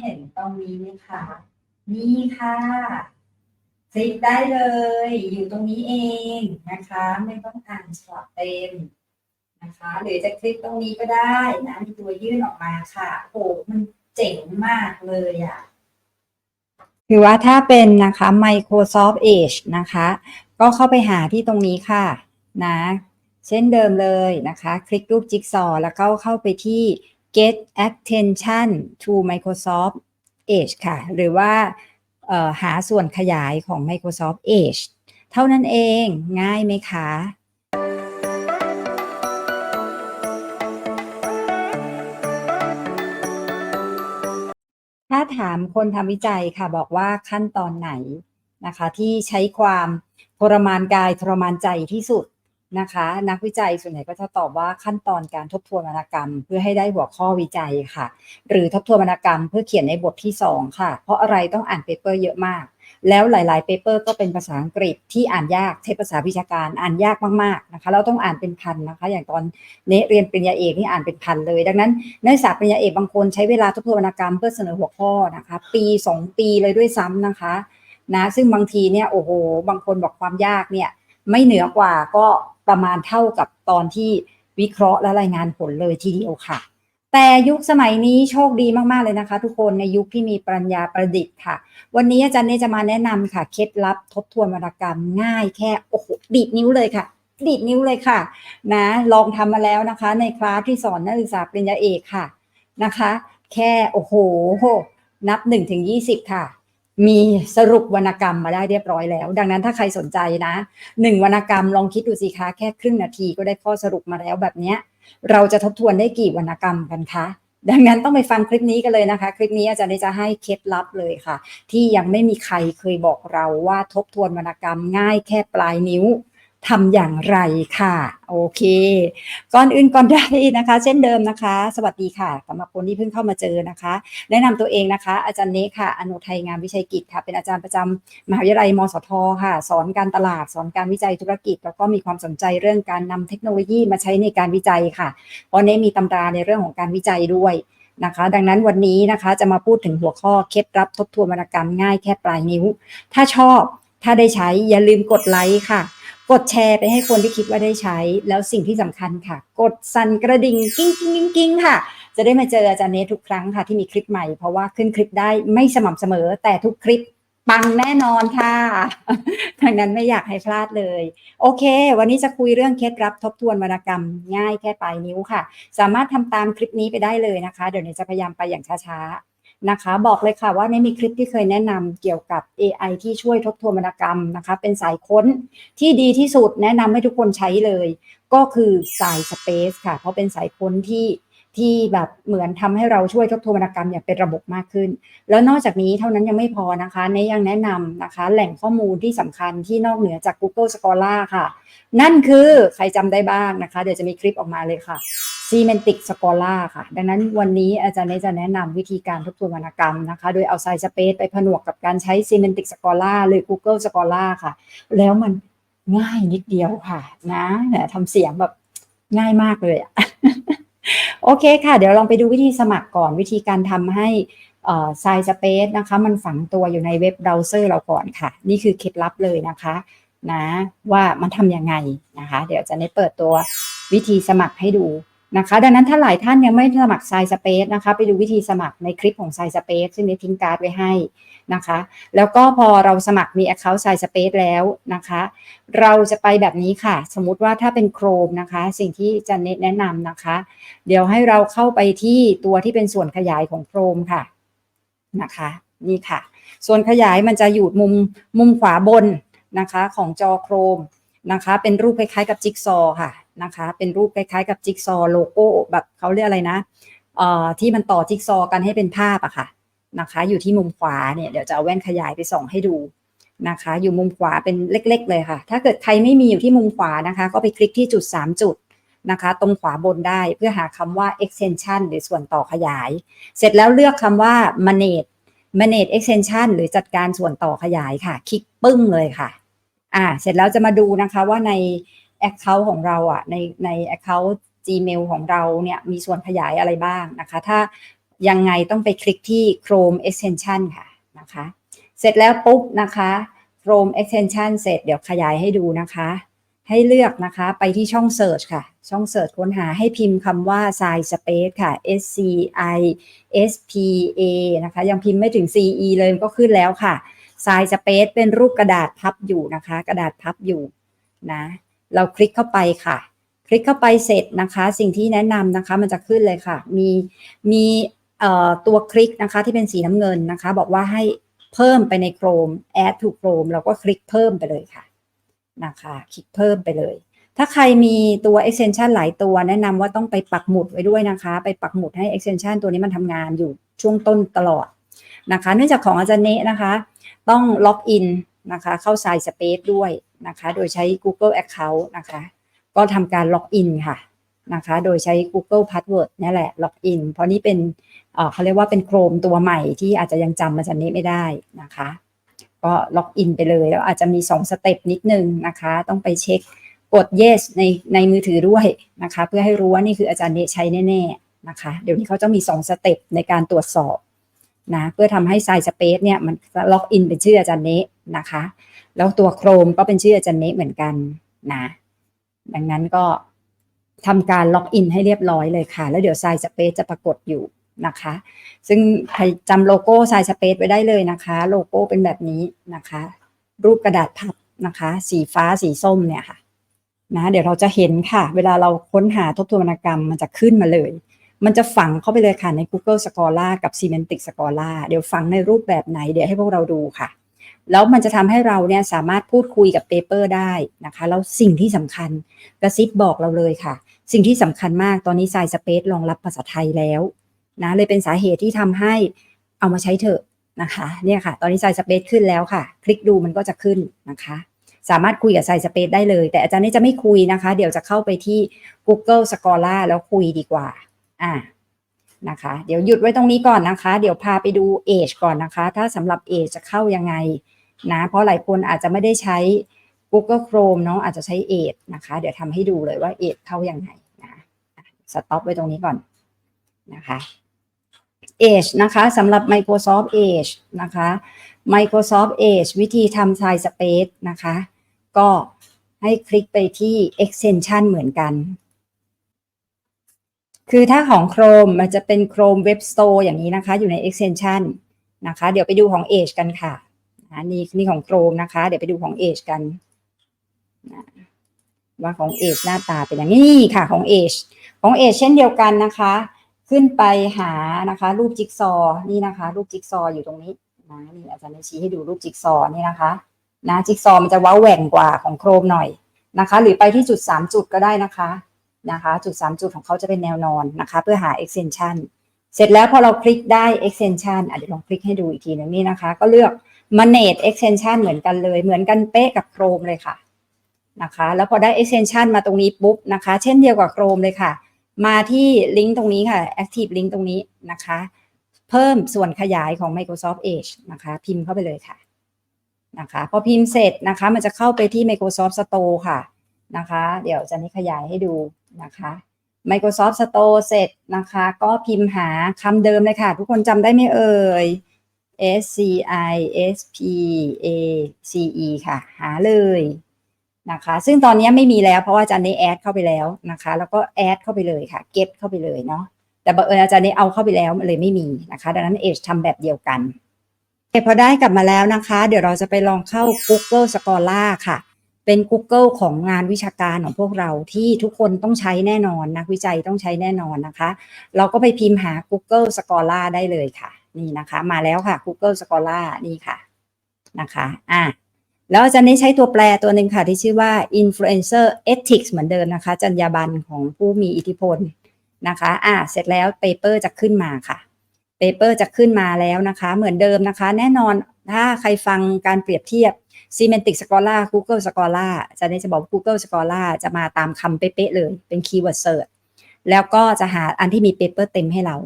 เห็นตรงนี้ไหมคะนี่ค่ะคลิกได้เลย อยู่ตรงนี้เองนะคะ ไม่ต้องอ่านฉบับเต็มนะคะ หรือจะคลิกตรงนี้ก็ได้นะมีตัวยื่นออกมาค่ะโอ้มันเจ๋งมากเลยอะคือว่าถ้าเป็นนะคะ Microsoft Edge นะคะ ก็เข้าไปหาที่ตรงนี้ค่ะนะ เช่นเดิมเลยนะคะ คลิกรูปจิ๊กซอ แล้วก็เข้าไปที่ get attention to Microsoft Edge ค่ะ หรือว่าหาส่วนขยายของ Microsoft Edge เท่านั้นเองง่ายไหมคะถ้าถามคนทำวิจัยค่ะบอกว่าขั้นตอนไหนนะคะ ที่ใช้ความทรมานกายทรมานใจที่สุด นะคะ นักวิจัยส่วนใหญ่ก็จะตอบว่าขั้นตอนการทบทวนวรรณกรรม เพื่อให้ได้หัวข้อวิจัยค่ะ หรือทบทวนวรรณกรรมเพื่อเขียนในบทที่ 2 ค่ะ เพราะอะไรต้องอ่านเปเปอร์เยอะมาก แล้วหลาย ๆ เปเปอร์ก็เป็นภาษาอังกฤษที่อ่านยากใช้ภาษาวิชาการอ่านยากมาก ๆ นะคะ เราต้องอ่านเป็นพันนะคะ อย่างตอนเนเรียนปริญญาเอกนี่อ่านเป็นพันเลย ดังนั้นนักศึกษาปริญญาเอกบางคนใช้เวลาทบทวนวรรณกรรมเพื่อเสนอหัวข้อนะคะ ปี 2 ปีเลยด้วยซ้ำนะคะนะซึ่งบางทีเนี่ยโอ้โห บางคนบอกความยากเนี่ย ไม่เหนือกว่าก็ประมาณเท่ากับตอนที่วิเคราะห์และรายงานผลเลยทีเดียวค่ะ แต่ยุคสมัยนี้โชคดีมากๆเลยนะคะ ทุกคนในยุคที่มีปัญญาประดิษฐ์ค่ะ วันนี้อาจารย์เนจะมาแนะนำค่ะเคล็ดลับทบทวนวรรณกรรมง่ายแค่โอ้โหดีดนิ้วเลยค่ะ ดีดนิ้วเลยค่ะ นะลองทำมาแล้วนะคะ ในคลาสที่สอนนักศึกษาปริญญาเอกค่ะนะคะ แค่โอ้โหนับ1นถึงยีค่ะ มีสรุปวรรณกรรมมาได้เรียบร้อยแล้ว ดังนั้นถ้าใครสนใจนะหนึ่งวรรณกรรมลองคิดดูสิคะแค่ครึ่งนาทีก็ได้ข้อสรุปมาแล้วแบบนี้เราจะทบทวนได้กี่วรรณกรรมกันคะดังนั้นต้องไปฟังคลิปนี้กันเลยนะคะ คลิปนี้อาจารย์จะให้เคล็ดลับเลยค่ะ ที่ยังไม่มีใครเคยบอกเราว่าทบทวนวรรณกรรมง่ายแค่ปลายนิ้ว ทำอย่างไรค่ะ โอเค ก่อนอื่นก่อนใดนะคะ เช่นเดิมนะคะ สวัสดีค่ะสำหรับคนที่เพิ่งเข้ามาเจอนะคะ แนะนำตัวเองนะคะ อาจารย์เนคค่ะอนุไทยงามวิชัยกิจค่ะ เป็นอาจารย์ประจำมหาวิทยาลัยมสทค่ะ สอนการตลาด สอนการวิจัยธุรกิจ แล้วก็มีความสนใจเรื่องการนำเทคโนโลยีมาใช้ในการวิจัยค่ะเพราะเนมีตำราในเรื่องของการวิจัยด้วยนะคะ ดังนั้นวันนี้นะคะจะมาพูดถึงหัวข้อเคล็ดลับทบทวนวรรณกรรมง่ายแค่ปลายนิ้ว ถ้าชอบถ้าได้ใช้อย่าลืมกดไลค์ค่ะ กดแชร์ไปให้คนที่คิดว่าได้ใช้ แล้วสิ่งที่สำคัญค่ะ กดสั่นกระดิ่งกิ้งกิ้งกิ้งกิ้งค่ะ จะได้มาเจออาจารย์เนททุกครั้งค่ะที่มีคลิปใหม่เพราะว่าขึ้นคลิปได้ไม่สม่ำเสมอ แต่ทุกคลิปปังแน่นอนค่ะดังนั้นไม่อยากให้พลาดเลย โอเค วันนี้จะคุยเรื่องเคล็ดลับทบทวนวรรณกรรมง่ายแค่ปลายนิ้วค่ะ สามารถทำตามคลิปนี้ไปได้เลยนะคะ เดี๋ยวเนยจะพยายามไปอย่างช้าๆ นะคะ บอกเลยค่ะว่าในมีคลิปที่เคยแนะนำเกี่ยวกับ AI ที่ช่วยทบทวนวรรณกรรมนะคะ เป็นสายค้นที่ดีที่สุดแนะนำให้ทุกคนใช้เลย ก็คือสาย Space ค่ะ เพราะเป็นสายค้นที่ ที่แบบเหมือนทำให้เราช่วยทบทวนวรรณกรรมอย่างเป็นระบบมากขึ้น แล้วนอกจากนี้เท่านั้นยังไม่พอนะคะในยังแนะนำนะคะ แหล่งข้อมูลที่สำคัญที่นอกเหนือจาก Google Scholar ค่ะ นั่นคือใครจำได้บ้างนะคะ เดี๋ยวจะมีคลิปออกมาเลยค่ะ Semantic Scholar ค่ะ ดังนั้นวันนี้อาจารย์เนจะแนะนำวิธีการทบทวนวรรณกรรมนะคะ โดยเอา Science Space ไปผนวกกับการใช้ Semantic Scholar หรือ Google Scholar ค่ะ แล้วมันง่ายนิดเดียวค่ะ นะทำเสียงแบบง่ายมากเลยอะ โอเคค่ะ เดี๋ยวลองไปดูวิธีสมัครก่อนวิธีการทำให้ไซต์เว็บนะคะ มันฝังตัวอยู่ในเว็บเบราว์เซอร์เราก่อนค่ะ นี่คือเคล็ดลับเลยนะคะนะว่ามันทำยังไงนะคะ เดี๋ยวจะได้เปิดตัววิธีสมัครให้ดู นะคะ ดังนั้นถ้าหลายท่านยังไม่สมัคร Science Space นะคะ ไปดูวิธีสมัครในคลิปของ Science Space ซึ่งได้ทิ้งการ์ดไว้ให้นะคะ แล้วก็พอเราสมัครมี Account Science Space แล้วนะคะ เราจะไปแบบนี้ค่ะ สมมุติว่าถ้าเป็น Chrome นะคะ สิ่งที่จะแนะนำนะคะ เดี๋ยวให้เราเข้าไปที่ตัวที่เป็นส่วนขยายของ Chrome ค่ะนะคะ นี่ค่ะ ส่วนขยายมันจะอยู่มุมมุมขวาบนนะคะ ของจอ Chrome นะคะ เป็นรูปคล้ายๆกับจิ๊กซอว์ค่ะ นะคะ เป็นรูปคล้ายๆกับจิ๊กซอโลโก้แบบเขาเรียกอะไรนะเอ่อที่มันต่อจิ๊กซอกันให้เป็นภาพอะค่ะนะคะ อยู่ที่มุมขวาเนี่ยเดี๋ยวจะเอาแว่นขยายไปส่องให้ดูนะคะ อยู่มุมขวาเป็นเล็ก ๆ เลยค่ะ ถ้าเกิดใครไม่มีอยู่ที่มุมขวานะคะ ก็ไปคลิกที่จุด 3 จุดนะคะ ตรงขวาบนได้เพื่อหาคำว่า extension หรือส่วนต่อขยาย เสร็จแล้วเลือกคำว่า manage manage extension หรือจัดการส่วนต่อขยายค่ะ คลิกปึ้งเลยค่ะ อ่า เสร็จแล้วจะมาดูนะคะว่าใน Account ของเราอะในใน Account Gmail ของเราเนี่ยมีส่วนขยายอะไรบ้างนะคะ ถ้ายังไงต้องไปคลิกที่ Chrome Extension ค่ะนะคะ เสร็จแล้วปุ๊บนะคะ Chrome Extension เสร็จเดี๋ยวขยายให้ดูนะคะ ให้เลือกนะคะไปที่ช่อง Search ค่ะ ช่อง Search ค้นหาให้พิมพ์คำว่า Sci Space ค่ะ S C I S P A นะคะ ยังพิมพ์ไม่ถึง C E เลยก็ขึ้นแล้วค่ะ Sci Space เป็นรูปกระดาษพับอยู่นะคะ กระดาษพับอยู่นะ เราคลิกเข้าไปค่ะ คลิกเข้าไปเสร็จนะคะ สิ่งที่แนะนำนะคะ มันจะขึ้นเลยค่ะ มีมีตัวคลิกนะคะที่เป็นสีน้ำเงินนะคะ บอกว่าให้เพิ่มไปใน Chrome add to Chrome เราก็คลิกเพิ่มไปเลยค่ะนะคะ คลิกเพิ่มไปเลย ถ้าใครมีตัว extension หลายตัวแนะนำว่าต้องไปปักหมุดไว้ด้วยนะคะ ไปปักหมุดให้ extension ตัวนี้มันทำงานอยู่ช่วงต้นตลอดนะคะ เนื่องจากของอาจารย์เนะนะคะ ต้องล็อกอินนะคะ เข้า Sci Space ด้วย นะคะ โดยใช้ Google Account นะคะ ก็ทำการล็อกอินค่ะนะคะ โดยใช้ Google Password นี่แหละล็อกอินเพราะนี่เป็นเเขาเรียกว่าเป็นโครมตัวใหม่ที่อาจจะยังจำมาจากนี้ไม่ได้นะคะ ก็ล็อกอินไปเลยแล้วอาจจะมี 2 สเต็ปนิดนึงนะคะ ต้องไปเช็คกด yes ในในมือถือด้วยนะคะ เพื่อให้รู้ว่านี่คืออาจารย์เนใช้แน่ๆนะคะ เดี๋ยวนี้เขาจะมี 2 สเต็ปในการตรวจสอบนะเพื่อทำให้ Sci Space เนี่ยมันล็อกอินเป็นชื่ออาจารย์เนนะคะ แล้วตัวโครมก็เป็นชื่ออาจารย์เนเหมือนกันนะ ดังนั้นก็ทำการล็อกอินให้เรียบร้อยเลยค่ะ แล้วเดี๋ยว Sci Space จะปรากฏอยู่นะคะ ซึ่งใครจำโลโก้ Sci Space ไว้ได้เลยนะคะ โลโก้เป็นแบบนี้นะคะ รูปกระดาษพับนะคะ สีฟ้าสีส้มเนี่ยค่ะนะเดี๋ยวเราจะเห็นค่ะ เวลาเราค้นหาทบทวนวรรณกรรมมันจะขึ้นมาเลย มันจะฝังเข้าไปเลยค่ะใน Google Scholar กับ Semantic Scholar เดี๋ยวฝังในรูปแบบไหน เดี๋ยวให้พวกเราดูค่ะ แล้วมันจะทำให้เราเนี่ยสามารถพูดคุยกับเปเปอร์ได้นะคะแล้วสิ่งที่สำคัญกระซิบบอกเราเลยค่ะ สิ่งที่สำคัญมากตอนนี้ Sci Space รองรับภาษาไทยแล้วนะเลยเป็นสาเหตุที่ทำให้เอามาใช้เถอะนะคะเนี่ยค่ะ ตอนนี้ Sci Space ขึ้นแล้วค่ะ คลิกดูมันก็จะขึ้นนะคะ สามารถคุยกับ Sci Space ได้เลย แต่อาจารย์นี่จะไม่คุยนะคะ เดี๋ยวจะเข้าไปที่ Google Scholar แล้วคุยดีกว่าอ่า นะคะ เดี๋ยวหยุดไว้ตรงนี้ก่อนนะคะ เดี๋ยวพาไปดู Age ก่อนนะคะ ถ้าสำหรับ Age จะเข้ายังไงนะ เพราะหลายคนอาจจะไม่ได้ใช้ Google Chrome เนาะอาจจะใช้ Edge นะคะ เดี๋ยวทำให้ดูเลยว่า Edge เข้ายังไงนะสต็อปไว้ตรงนี้ก่อนนะคะ Edge นะคะสำหรับ Microsoft Edge นะคะ Microsoft Edge วิธีทำ Sci Space นะคะ ก็ให้คลิกไปที่ extension เหมือนกัน คือถ้าของ Chrome มันจะเป็น Chrome Web Store อย่างนี้นะคะ อยู่ใน extension นะคะ เดี๋ยวไปดูของ Edge กันค่ะนะนี่นี่ของ Chrome นะคะ เดี๋ยวไปดูของ Edge กันนะว่าของ Edge หน้าตาเป็นอย่างนี้ค่ะของ Edge ของ Edge เช่นเดียวกันนะคะ ขึ้นไปหานะคะ รูปจิ๊กซอนี่นะคะ รูปจิ๊กซออยู่ตรงนี้นะนี่อาจารย์จะชี้ให้ดูรูปจิ๊กซอนี่นะคะนะจิ๊กซอมันจะว้าแหว่งกว่าของ Chrome หน่อยนะคะ หรือไปที่จุด 3 จุดก็ได้นะคะ นะคะ จุด 3 จุดของเขาจะเป็นแนวนอนนะคะ เพื่อหา extension เสร็จแล้วพอเราคลิกได้ extension อะเดี๋ยวลองคลิกให้ดูอีกทีหนึงนี่นะคะ ก็เลือก manage extension เหมือนกันเลย เหมือนกันเป๊ะกับ Chrome เลยค่ะนะคะ แล้วพอได้ extension มาตรงนี้ปุ๊บนะคะ เช่นเดียวกับ Chrome เลยค่ะ มาที่ลิงก์ตรงนี้ค่ะ active link ตรงนี้นะคะ เพิ่มส่วนขยายของ Microsoft Edge นะคะ พิมพ์เข้าไปเลยค่ะนะคะ พอพิมพ์เสร็จนะคะ มันจะเข้าไปที่ Microsoft Store ค่ะนะคะ เดี๋ยวจะนี้ขยายให้ดู นะคะ Microsoft Store เสร็จนะคะ ก็พิมพ์หาคำเดิมเลยค่ะ ทุกคนจำได้ไหมเอ่ย S C I S P A C E ค่ะ หาเลยนะคะ ซึ่งตอนนี้ไม่มีแล้วเพราะว่าอาจารย์ได้แอดเข้าไปแล้วนะคะ แล้วก็แอดเข้าไปเลยค่ะเก็ตเข้าไปเลยเนาะแต่บังเอิญอาจารย์ได้เอาเข้าไปแล้วเลยไม่มีนะคะ ดังนั้นเอชทำแบบเดียวกันเพอได้กลับมาแล้วนะคะ เดี๋ยวเราจะไปลองเข้า Google Scholar ค่ะ เป็น Google ของงานวิชาการของพวกเราที่ทุกคนต้องใช้แน่นอนนักวิจัยต้องใช้แน่นอนนะคะ เราก็ไปพิมพ์หา Google Scholar ได้เลยค่ะ นี่นะคะ มาแล้วค่ะ Google Scholar นี่ค่ะนะคะอะแล้วอาจารย์นี้ใช้ตัวแปรตัวหนึ่งค่ะที่ชื่อว่า influencer ethics เหมือนเดิมนะคะ จรรยาบรรณของผู้มีอิทธิพลนะคะ อะเสร็จแล้วเปเปอร์จะขึ้นมาค่ะ เปเปอร์จะขึ้นมาแล้วนะคะ เหมือนเดิมนะคะ แน่นอนถ้าใครฟังการเปรียบเทียบ Semantic Scholar Google Scholar อาจะได้จะบอกว่า Google Scholar จะมาตามคำเป๊ะๆเลยเป็น Keyword Search แล้วก็จะหาอันที่มีเปเปอร์เต็มให้เรา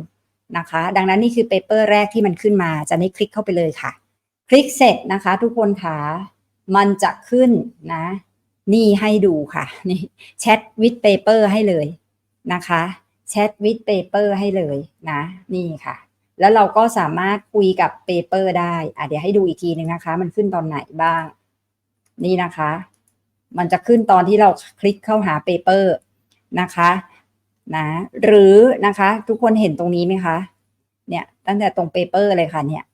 นะคะ ดังนั้นนี่คือเปเปอร์แรกที่มันขึ้นมา จะได้คลิกเข้าไปเลยค่ะ คลิกเสร็จนะคะ ทุกคนค่ะ มันจะขึ้นนะ นี่ให้ดูค่ะนี่แชทวิดเปเปอร์ให้เลยนะคะแชทวิดเปเปอร์ให้เลยนะ นี่ค่ะ แล้วเราก็สามารถคุยกับเปเปอร์ได้อะเดี๋ยวให้ดูอีกทีหนึ่งนะคะ มันขึ้นตอนไหนบ้าง นี่นะคะ มันจะขึ้นตอนที่เราคลิกเข้าหาเปเปอร์นะคะนะหรือนะคะทุกคนเห็นตรงนี้ไหมคะเนี่ยตั้งแต่ตรงเปเปอร์เลยค่ะเนี่ย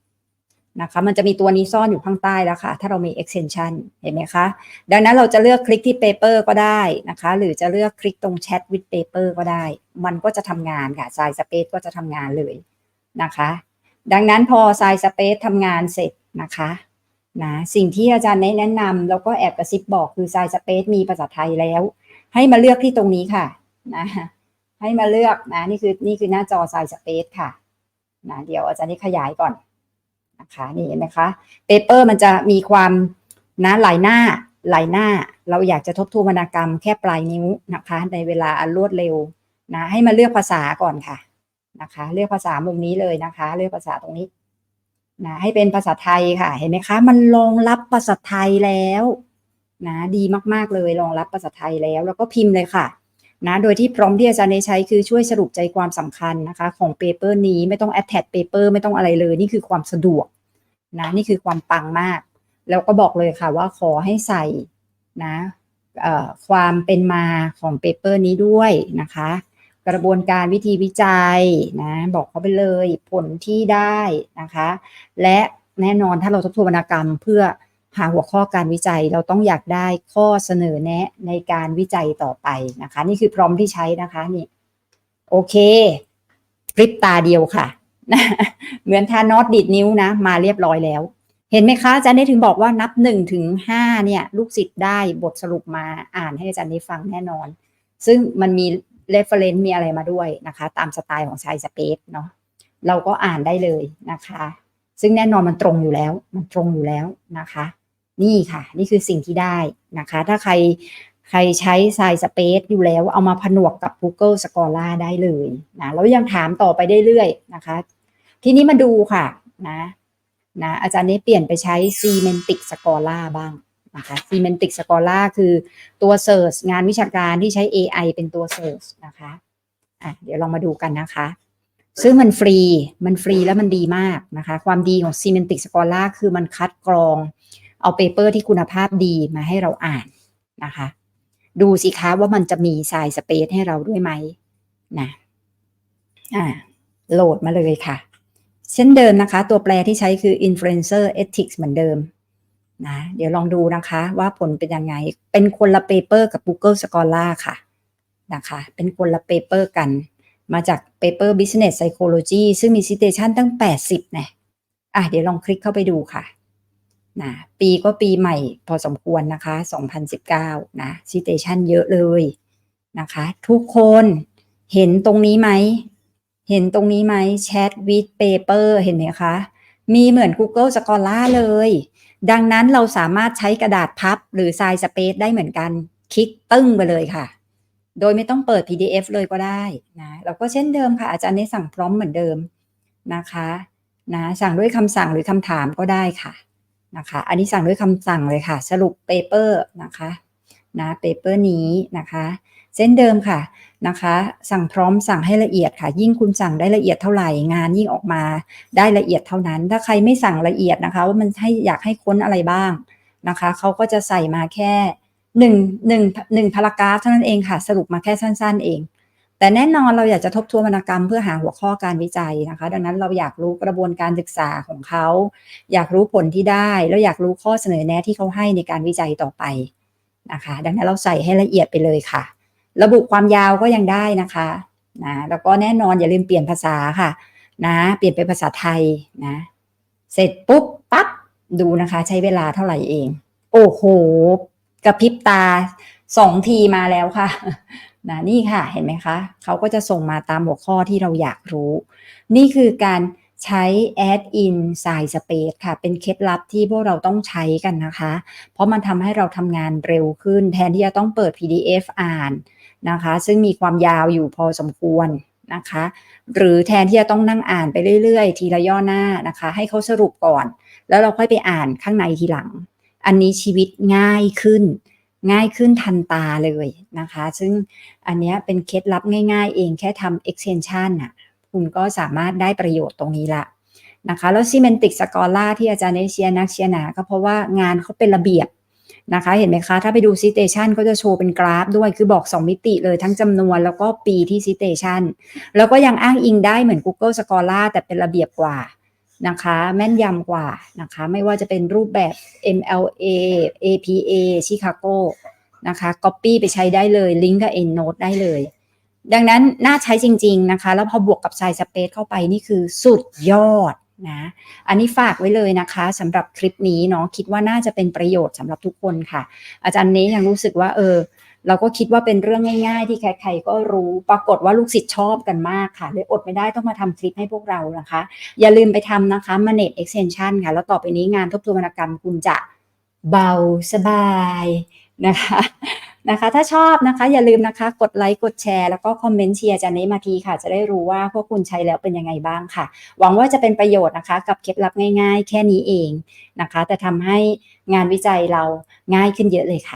นะคะมันจะมีตัวนี้ซ่อนอยู่ข้างใต้แล้วค่ะ ถ้าเรามี extension เห็นไหมคะ ดังนั้นเราจะเลือกคลิกที่ paper ก็ได้นะคะ หรือจะเลือกคลิกตรง chat with paper ก็ได้ มันก็จะทำงานค่ะ size space ก็จะทำงานเลย นะคะ ดังนั้นพอ size space ทำงานเสร็จนะคะนะสิ่งที่อาจารย์แนะนำแล้วก็แอบกระซิบบอกคือ size space มีภาษาไทยแล้ว ให้มาเลือกที่ตรงนี้ค่ะนะให้มาเลือกนะนี่คือนี่คือหน้าจอ size space ค่ะนะเดี๋ยวอาจารย์นี่ขยายก่อนนะคะนี่เห็นไหมคะเปเปอร์มันจะมีความนะหลายหน้าหลายหน้าเราอยากจะทบทวนวรรณกรรมแค่ปลายนิ้วนะคะ ในเวลาอันรวดเร็วนะให้มาเลือกภาษาก่อนค่ะ นะคะ เลือกภาษามุมนี้เลยนะคะ เลือกภาษาตรงนี้นะให้เป็นภาษาไทยค่ะ เห็นไหมคะ มันรองรับภาษาไทยแล้วนะดีมากๆเลยรองรับภาษาไทยแล้ว แล้วก็พิมพ์เลยค่ะนะโดยที่พร้อมที่อาจารย์ใช้คือช่วยสรุปใจความสำคัญนะคะ ของเปเปอร์นี้ไม่ต้อง attach paper ไม่ต้องอะไรเลย นี่คือความสะดวกนะนี่คือความปังมาก แล้วก็บอกเลยค่ะว่าขอให้ใส่นะความเป็นมาของเปเปอร์นี้ด้วยนะคะ กระบวนการวิธีวิจัยนะบอกเขาไปเลยผลที่ได้นะคะ และแน่นอนถ้าเราทบทวนวรรณกรรมเพื่อหาหัวข้อการวิจัยเราต้องอยากได้ข้อเสนอแนะในการวิจัยต่อไปนะคะ นี่คือพร้อมที่ใช้นะคะนี่โอเคพริบตาเดียวค่ะ เหมือนทานอตดิดนิ้วนะ มาเรียบร้อยแล้ว เห็นไหมคะอาจารย์ได้ถึงบอกว่านับหนึ่งถึงห้าเนี่ย ลูกศิษย์ได้บทสรุปมาอ่านให้อาจารย์ได้ฟังแน่นอน ซึ่งมันมี เรฟเฟรนซ์มีอะไรมาด้วยนะคะ ตามสไตล์ของชายสเปซเนาะเราก็อ่านได้เลยนะคะ ซึ่งแน่นอนมันตรงอยู่แล้ว มันตรงอยู่แล้วนะคะ นี่ค่ะ นี่คือสิ่งที่ได้นะคะ ถ้าใครใครใช้ไซสเปซอยู่แล้ว เอามาผนวกกับ Google Scholar ได้เลยนะแล้วยังถามต่อไปได้เรื่อยนะคะ ทีนี้มาดูค่ะนะนะอาจารย์นี้เปลี่ยนไปใช้ Semantic Scholar บ้าง นะคะ Semantic Scholar คือตัว Search งานวิชาการที่ใช้ AI เป็นตัว Search นะคะอะเดี๋ยวลองมาดูกันนะคะ ซึ่งมันฟรี มันฟรีแล้วมันดีมากนะคะ ความดีของ Semantic Scholar คือมันคัดกรอง เอาเปเปอร์ที่คุณภาพดีมาให้เราอ่านนะคะ ดูสิคะว่ามันจะมีไซส์สเปซให้เราด้วยไหมนะอ่าโหลดมาเลยค่ะ เช่นเดิมนะคะ ตัวแปรที่ใช้คือ influencer ethics เหมือนเดิม นะเดี๋ยวลองดูนะคะว่าผลเป็นยังไง เป็นคนละเปเปอร์กับ Google Scholar ค่ะนะคะเป็นคนละเปเปอร์กัน มาจากเปเปอร์ business psychology ซึ่งมี citation ตั้ง 80นะอะเดี๋ยวลองคลิกเข้าไปดูค่ะนะปีก็ปีใหม่พอสมควรนะคะ 2019 นะซิเตชันเยอะเลยนะคะ ทุกคนเห็นตรงนี้ไหม เห็นตรงนี้ไหม Chat with Paper เห็นไหมคะ มีเหมือน Google Scholar เลย ดังนั้นเราสามารถใช้กระดาษพับหรือ Size Space ได้เหมือนกัน คลิกตึ้งไปเลยค่ะ โดยไม่ต้องเปิด PDF เลยก็ได้นะเราก็เช่นเดิมค่ะ อาจารย์ได้สั่งพร้อมเหมือนเดิมนะคะนะสั่งด้วยคำสั่งหรือคำถามก็ได้ค่ะนะคะ อันนี้สั่งด้วยคำสั่งเลยค่ะ สรุปเปเปอร์นะคะนะเปเปอร์นี้นะคะเส้นเดิมค่ะ นะคะ สั่งพร้อมสั่งให้ละเอียดค่ะ ยิ่งคุณสั่งได้ละเอียดเท่าไหร่งานยิ่งออกมาได้ละเอียดเท่านั้น ถ้าใครไม่สั่งละเอียดนะคะ ว่ามันให้อยากให้ค้นอะไรบ้างนะคะเขาก็จะใส่มาแค่หนึ่งหนึ่งหนึ่งพารากราฟเท่านั้นเองค่ะ สรุปมาแค่สั้น ๆ เอง แต่แน่นอนเราอยากจะทบทวนวรรณกรรมเพื่อหาหัวข้อการวิจัยนะคะ ดังนั้นเราอยากรู้กระบวนการศึกษาของเขา อยากรู้ผลที่ได้ แล้วอยากรู้ข้อเสนอแนะที่เขาให้ในการวิจัยต่อไปนะคะ ดังนั้นเราใส่ให้ละเอียดไปเลยค่ะ ระบุความยาวก็ยังได้นะคะนะแล้วก็แน่นอนอย่าลืมเปลี่ยนภาษาค่ะ นะ เปลี่ยนเป็นภาษาไทยนะ เสร็จปุ๊บปั๊บดูนะคะ ใช้เวลาเท่าไหร่เอง โอ้โหกระพริบตาสองทีมาแล้วค่ะนะนี่ค่ะเห็นไหมคะเขาก็จะส่งมาตามหัวข้อที่เราอยากรู้ นี่คือการใช้ add in size space ค่ะ เป็นเคล็ดลับที่พวกเราต้องใช้กันนะคะ เพราะมันทำให้เราทำงานเร็วขึ้น แทนที่จะต้องเปิด PDF อ่าน นะคะ ซึ่งมีความยาวอยู่พอสมควรนะคะ หรือแทนที่จะต้องนั่งอ่านไปเรื่อยๆ ทีละย่อหน้านะคะ ให้เขาสรุปก่อน แล้วเราค่อยไปอ่านข้างในทีหลัง อันนี้ชีวิตง่ายขึ้น ง่ายขึ้นทันตาเลยนะคะ ซึ่งอันนี้เป็นเคล็ดลับง่าย ๆ เองแค่ทำ extension อะคุณก็สามารถได้ประโยชน์ตรงนี้ละนะคะ แล้ว Semantic Scholar ที่อาจารย์ได้เชียนักเชียนาก็เพราะว่างานเขาเป็นระเบียบ นะคะ เห็นไหมคะ ถ้าไปดู citation ก็จะโชว์เป็นกราฟด้วยคือบอก 2 มิติเลยทั้งจำนวนแล้วก็ปีที่ citation แล้วก็ยังอ้างอิงได้เหมือน Google Scholar แต่เป็นระเบียบกว่านะคะ แม่นยำกว่านะคะ ไม่ว่าจะเป็นรูปแบบ MLA APA Chicago นะคะ copy ไปใช้ได้เลยลิงก์กับ EndNote ได้เลย ดังนั้นน่าใช้จริง ๆ นะคะ แล้วพอบวกกับ Side Space เข้าไปนี่คือสุดยอด นะอันนี้ฝากไว้เลยนะคะสำหรับคลิปนี้เนาะคิดว่าน่าจะเป็นประโยชน์สำหรับทุกคนค่ะ อาจารย์นี้ยังรู้สึกว่าเออเราก็คิดว่าเป็นเรื่องง่าย ๆ ที่ใครๆก็รู้ปรากฏว่าลูกศิษย์ชอบกันมากค่ะเลยอดไม่ได้ต้องมาทำคลิปให้พวกเรานะคะ อย่าลืมไปทำนะคะ manage extension ค่ะ แล้วต่อไปนี้งานทบทวนวรรณกรรมคุณจะเบาสบายนะคะ นะคะ ถ้าชอบนะคะ อย่าลืมนะคะ กดไลค์กดแชร์แล้วก็คอมเมนต์เชียร์จันนี้มาทีค่ะ จะได้รู้ว่าพวกคุณใช้แล้วเป็นยังไงบ้างค่ะ หวังว่าจะเป็นประโยชน์นะคะ กับเคล็ดลับง่าย ๆ แค่นี้เองนะคะ แต่ทำให้งานวิจัยเราง่ายขึ้นเยอะเลยค่ะ